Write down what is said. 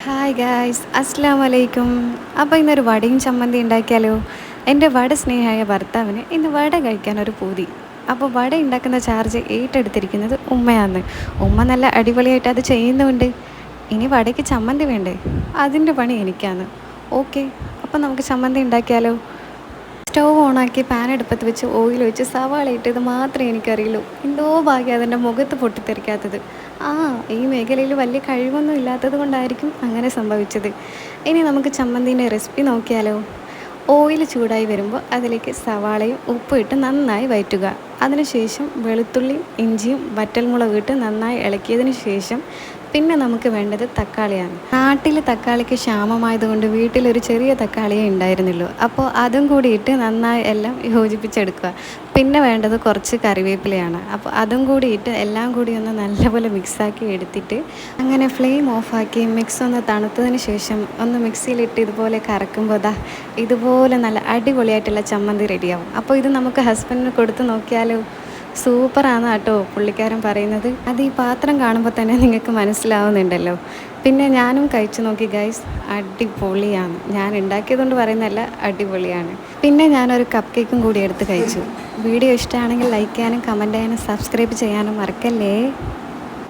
Hi guys അസ്സാം വലൈക്കും അപ്പോൾ ഇന്നൊരു വടയും ചമ്മന്തി ഉണ്ടാക്കിയാലോ? എന്റെ വട സ്നേഹമായ ഭർത്താവിന് ഇന്ന് വട കഴിക്കാൻ ഒരു പൂതി. അപ്പോൾ വട ഉണ്ടാക്കുന്ന ചാർജ് ഏറ്റെടുത്തിരിക്കുന്നത് ഉമ്മയാന്ന്. ഉമ്മ നല്ല അടിപൊളിയായിട്ട് അത് ചെയ്യുന്നുണ്ട്. ഇനി വടയ്ക്ക് ചമ്മന്തി വേണ്ടേ? അതിന്റെ പണി എനിക്കാണ് ഓക്കെ അപ്പോൾ നമുക്ക് ചമ്മന്തി ഉണ്ടാക്കിയാലോ? സ്റ്റൗ ഓണാക്കി പാൻ അടുപ്പത്ത് വെച്ച് ഓയിൽ ഒഴിച്ച് സവാള ഇട്ടത് മാത്രമേ എനിക്കറിയുള്ളൂ. എന്തോ ഭാഗ്യം അതിന്റെ മുഖത്ത് പൊട്ടിത്തെറിക്കാത്തത്. ആ ഈ മേഖലയിൽ വലിയ കഴിവൊന്നും ഇല്ലാത്തത് കൊണ്ടായിരിക്കും അങ്ങനെ സംഭവിച്ചത്. ഇനി നമുക്ക് ചമ്മന്തിന്റെ റെസിപ്പി നോക്കിയാലോ? ഓയിൽ ചൂടായി വരുമ്പോൾ അതിലേക്ക് സവാളയും ഉപ്പും ഇട്ട് നന്നായി വയറ്റുക. അതിനുശേഷം വെളുത്തുള്ളിയും ഇഞ്ചിയും വറ്റൽമുളക് ഇട്ട് നന്നായി ഇളക്കിയതിന് ശേഷം പിന്നെ നമുക്ക് വേണ്ടത് തക്കാളിയാണ്. നാട്ടിൽ തക്കാളിക്ക് ക്ഷാമമായതുകൊണ്ട് വീട്ടിലൊരു ചെറിയ തക്കാളിയേ ഉണ്ടായിരുന്നുള്ളൂ. അപ്പോൾ അതും കൂടിയിട്ട് നന്നായി എല്ലാം യോജിപ്പിച്ചെടുക്കുക. പിന്നെ വേണ്ടത് കുറച്ച് കറിവേപ്പിലയാണ്. അപ്പോൾ അതും കൂടിയിട്ട് എല്ലാം കൂടി ഒന്ന് നല്ലപോലെ മിക്സാക്കി എടുത്തിട്ട് അങ്ങനെ ഫ്ലെയിം ഓഫാക്കി മിക്സ് ഒന്ന് തണുത്തതിന് ശേഷം ഒന്ന് മിക്സിയിലിട്ട് ഇതുപോലെ കറക്കുമ്പോൾ ദാ ഇതുപോലെ നല്ല അടിപൊളിയായിട്ടുള്ള ചമ്മന്തി റെഡിയാവും. അപ്പോൾ ഇത് നമുക്ക് ഹസ്ബൻഡിന് കൊടുത്ത് നോക്കിയാലോ? സൂപ്പറാണ് കേട്ടോ പുള്ളിക്കാരൻ പറയുന്നത്. അത് ഈ പാത്രം കാണുമ്പോൾ തന്നെ നിങ്ങൾക്ക് മനസ്സിലാവുന്നുണ്ടല്ലോ. പിന്നെ ഞാനും കഴിച്ചു നോക്കി ഗൈസ് അടിപൊളിയാണ്. ഞാൻ ഉണ്ടാക്കിയതുകൊണ്ട് പറയുന്നതല്ല അടിപൊളിയാണ്. പിന്നെ ഞാനൊരു കപ്പ് കേക്കും കൂടി എടുത്ത് കഴിച്ചു. വീഡിയോ ഇഷ്ടമാണെങ്കിൽ ലൈക്ക് ചെയ്യാനും കമന്റ് ചെയ്യാനും സബ്സ്ക്രൈബ് ചെയ്യാനും മറക്കല്ലേ?